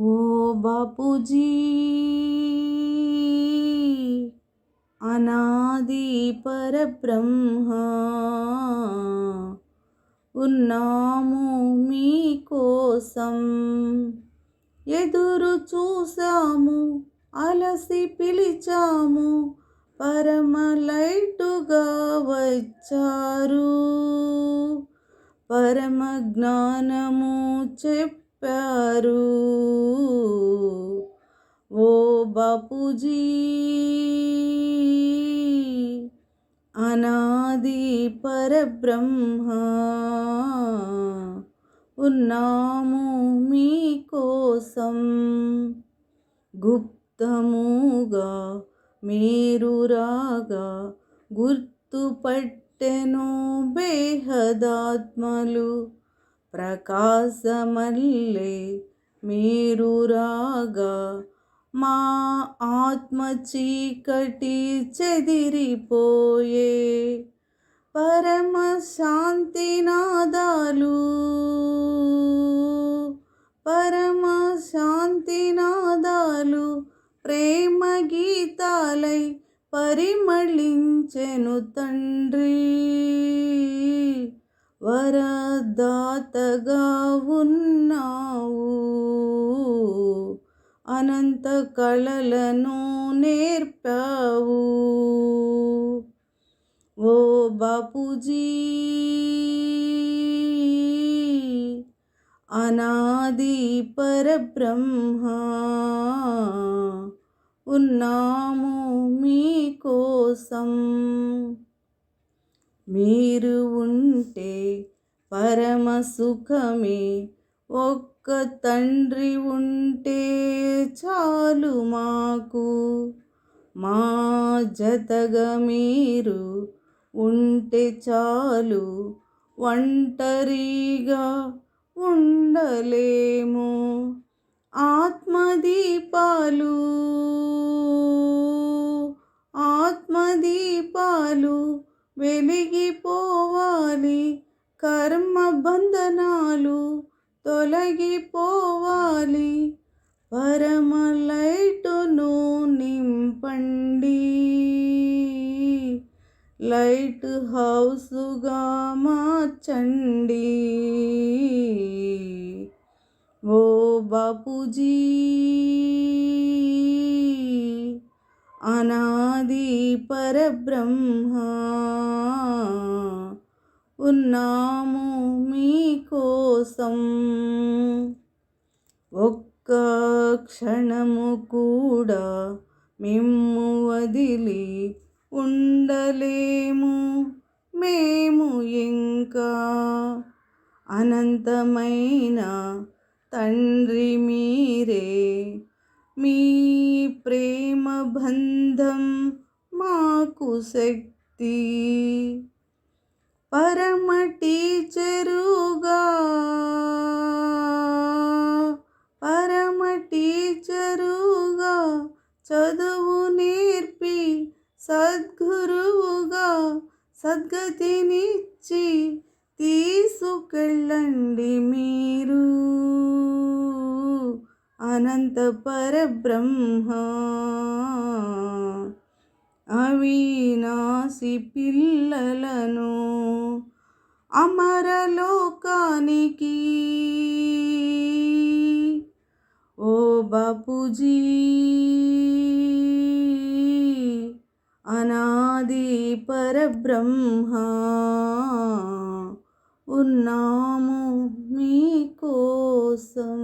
ఓ బాపూజీ అనాది పరబ్రహ్మ ఉన్నాము మీకోసం. ఎదురు చూసాము అలసి పిలిచాము పరమ లైటుగా వచ్చారు. పరమ జ్ఞానము చెప్పారు. ఓ బాపూజీ అనాది పరబ్రహ్మ ఉన్నాము మీకోసం. గుప్తముగా మీరు రాగా గుర్తుపట్టెను బేహదాత్మలు. ప్రకాశమల్లే మీరు రాగా మా ఆత్మ చీకటి చెదిరిపోయే. పరమ శాంతి నాదాలు పరమ శాంతి నాదాలు ప్రేమ గీతాలై పరిమళించెను తండ్రి. వరదాతగా ఉన్నావు అనంత కళలను నేర్పావు. ఓ బాపూజీ అనాది పరబ్రహ్మ ఉన్నాము మీకోసం. మీరు ఉంటే పరమ సుఖమే ఒక్క తండ్రి ఉంటే చాలు మాకు. మా జతగా మీరు ఉంటే చాలు. ఒంటరిగా ఉండలేము. ఆత్మదీపాలు ఆత్మదీపాలు వెలిగిపోవాలి. కర్మ బంధనాలు తొలగిపోవాలి. పరమ లైటును నింపండి. లైట్ హౌసుగా మార్చండి. ఓ బాపూజీ అనా అనాది పరబ్రహ్మ. ఉన్నాము మీకోసం. ఒక్క క్షణము కూడా మేము వదిలి ఉండలేము. మేము ఇంకా అనంతమైన తండ్రి మీరే. మీ ప్రేమ బంధం మాకు శక్తి. పరమ టీచరుగా పరమ టీచరుగా చదువు నేర్పి సద్గురువుగా సద్గతినిచ్చి తీసుకెళ్ళండి మీరు. అనంత పరబ్రహ్మ అవినాశి పిల్లలను అమరలోకానికి ఓ బాపూజీ అనాది పరబ్రహ్మ ఉన్నాము మీకోసం